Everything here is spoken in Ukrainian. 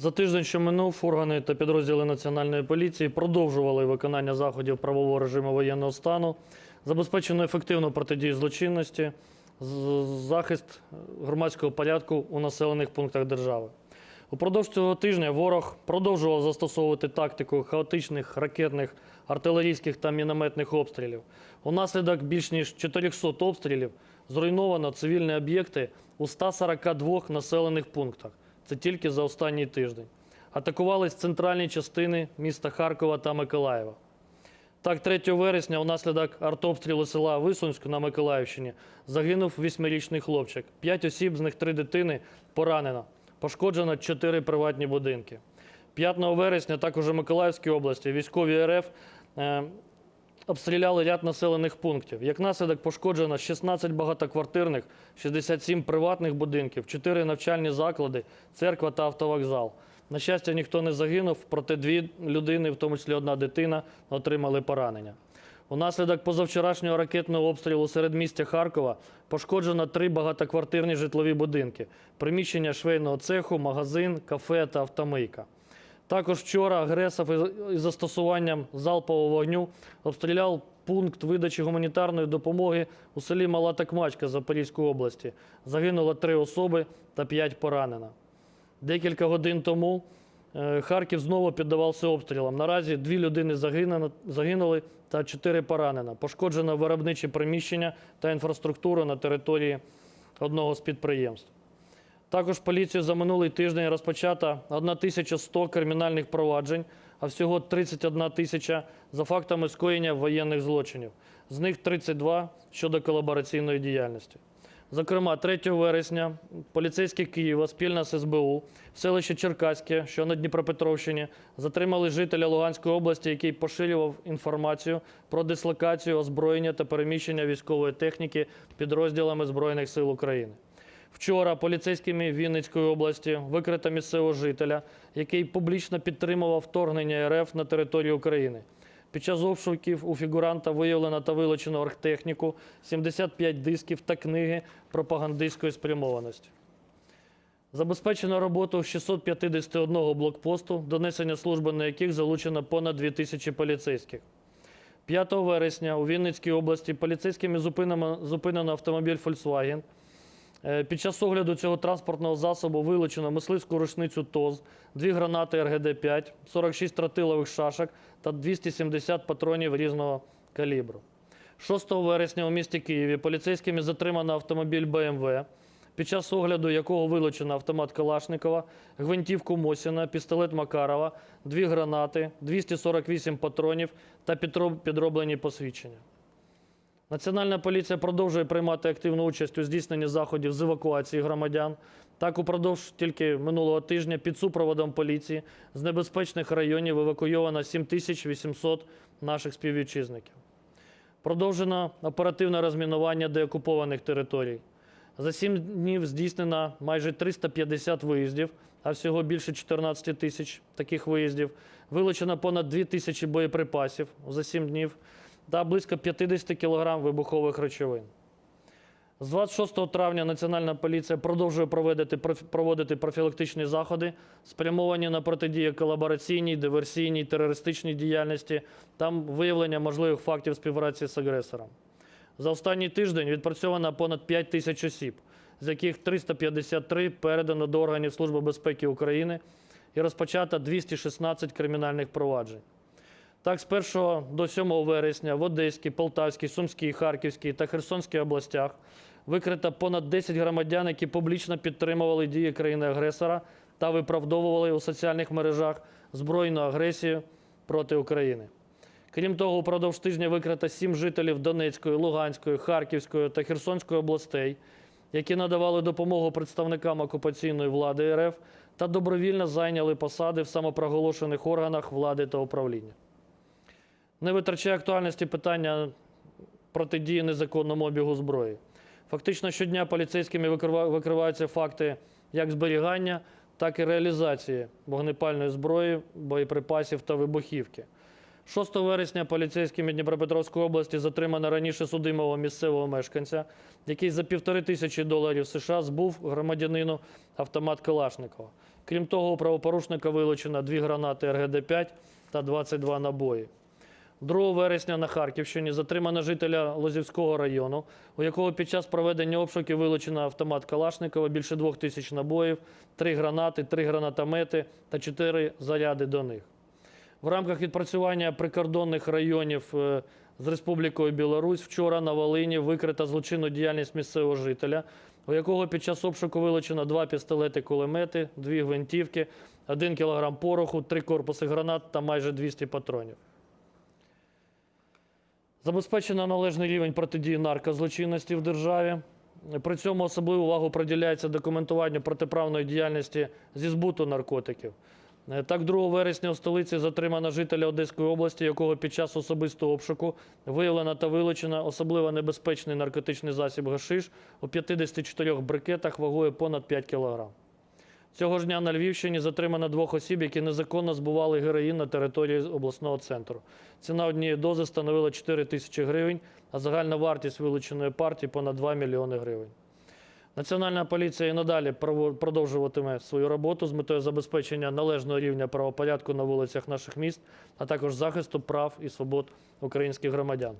За тиждень, що минув, органи та підрозділи Національної поліції продовжували виконання заходів правового режиму воєнного стану, забезпечено ефективну протидію злочинності, захист громадського порядку у населених пунктах держави. Упродовж цього тижня ворог продовжував застосовувати тактику хаотичних ракетних, артилерійських та мінометних обстрілів. Унаслідок більш ніж 400 обстрілів зруйновано цивільні об'єкти у 142 населених пунктах. Це тільки за останній тиждень. Атакувались центральні частини міста Харкова та Миколаєва. Так, 3 вересня унаслідок артобстрілу села Висунськ на Миколаївщині загинув восьмирічний хлопчик. П'ять осіб, з них три дитини, поранено. Пошкоджено чотири приватні будинки. 5 вересня також у Миколаївській області військові РФ е, обстріляли ряд населених пунктів. Як наслідок пошкоджено 16 багатоквартирних, 67 приватних будинків, 4 навчальні заклади, церква та автовокзал. На щастя, ніхто не загинув, проте дві людини, в тому числі одна дитина, отримали поранення. Унаслідок позавчорашнього ракетного обстрілу серед містя Харкова пошкоджено три багатоквартирні житлові будинки, приміщення швейного цеху, магазин, кафе та автомийка. Також вчора агресор із- застосуванням залпового вогню обстріляв пункт видачі гуманітарної допомоги у селі Мала Такмачка Запорізької області. Загинуло три особи та п'ять поранено. Декілька годин тому е, Харків знову піддавався обстрілам. Наразі дві людини загинули, та чотири поранено. Пошкоджено виробничі приміщення та інфраструктуру на території одного з підприємств. Також поліцією за минулий тиждень розпочато 1100 кримінальних проваджень, а всього 31 тисяча за фактами скоєння воєнних злочинів. З них 32 щодо колабораційної діяльності. Зокрема, 3 вересня поліцейські Києва спільно з СБУ в селищі Черкаське, що на Дніпропетровщині, затримали жителя Луганської області, який поширював інформацію про дислокацію, озброєння та переміщення військової техніки підрозділами Збройних сил України. Вчора поліцейськими Вінницької області викрито місцевого жителя, який публічно підтримував вторгнення РФ на територію України. Під час обшуків у фігуранта виявлено та вилучено оргтехніку, 75 дисків та книги пропагандистської спрямованості. Забезпечено роботу 651 блокпосту, до несення служби на яких залучено понад 2000 поліцейських. 5 вересня у Вінницькій області поліцейськими зупинено автомобіль Volkswagen. Е, Під час огляду цього транспортного засобу вилучено мисливську рушницю ТОЗ, дві гранати РГД-5, 46 тротилових шашок та 270 патронів різного калібру. 6 вересня у місті Києві поліцейськими затримано автомобіль БМВ, під час огляду якого вилучено автомат Калашникова, гвинтівку Мосіна, пістолет Макарова, дві гранати, 248 патронів та підроблені посвідчення. Національна поліція продовжує приймати активну участь у здійсненні заходів з евакуації громадян. Так, упродовж тільки минулого тижня під супроводом поліції з небезпечних районів евакуйовано 7800 наших співвітчизників. Продовжено оперативне розмінування деокупованих територій. За сім днів здійснено майже 350 виїздів, а всього більше 14 тисяч таких виїздів. Вилучено понад 2 тисячі боєприпасів за сім днів та близько 50 кг вибухових речовин. З 26 травня Національна поліція продовжує проводити, проводити профілактичні заходи, спрямовані на протидію колабораційній, диверсійній, терористичній діяльності та виявлення можливих фактів співпраці з агресором. За останній тиждень відпрацьовано понад 5 тисяч осіб, з яких 353 передано до органів Служби безпеки України і розпочато 216 кримінальних проваджень. Так, з 1 до 7 вересня в Одеській, Полтавській, Сумській, Харківській та Херсонській областях викрито понад 10 громадян, які публічно підтримували дії країни-агресора та виправдовували у соціальних мережах збройну агресію проти України. Крім того, упродовж тижня викрито 7 жителів Донецької, Луганської, Харківської та Херсонської областей, які надавали допомогу представникам окупаційної влади РФ та добровільно зайняли посади в самопроголошених органах влади та управління. Не витрачає актуальності питання протидії незаконному обігу зброї. Фактично щодня поліцейськими викрива- викриваються факти як зберігання, так і реалізації вогнепальної зброї, боєприпасів та вибухівки. 6 вересня поліцейськими Дніпропетровської області затримано раніше судимого місцевого мешканця, який за півтори тисячі доларів США збув громадянину автомат Калашникова. Крім того, у правопорушника вилучено дві гранати РГД-5 та 22 набої. 2 вересня на Харківщині затримано жителя Лозівського району, у якого під час проведення обшуків вилучено автомат Калашникова, більше двох тисяч набоїв, три гранати, три гранатомети та чотири заряди до них. В рамках відпрацювання прикордонних районів е, з Республікою Білорусь вчора на Волині викрита злочинну діяльність місцевого жителя, у якого під час обшуку вилучено два пістолети-кулемети, дві гвинтівки, один кілограм пороху, три корпуси гранат та майже 200 патронів. Забезпечено належний рівень протидії наркозлочинності в державі. При цьому особливу увагу приділяється документуванню протиправної діяльності зі збуту наркотиків. Е, Так, 2 вересня у столиці затримано жителя Одеської області, якого під час особистого обшуку виявлено та вилучено особливо небезпечний наркотичний засіб гашиш у 54 брикетах вагою понад 5 кг. Цього ж дня на Львівщині затримано двох осіб, які незаконно збували героїн на території обласного центру. Ціна однієї дози становила 4 тисячі гривень, а загальна вартість вилученої партії понад 2 мільйони гривень. Національна поліція і надалі продовжуватиме свою роботу з метою забезпечення належного рівня правопорядку на вулицях наших міст, а також захисту прав і свобод українських громадян.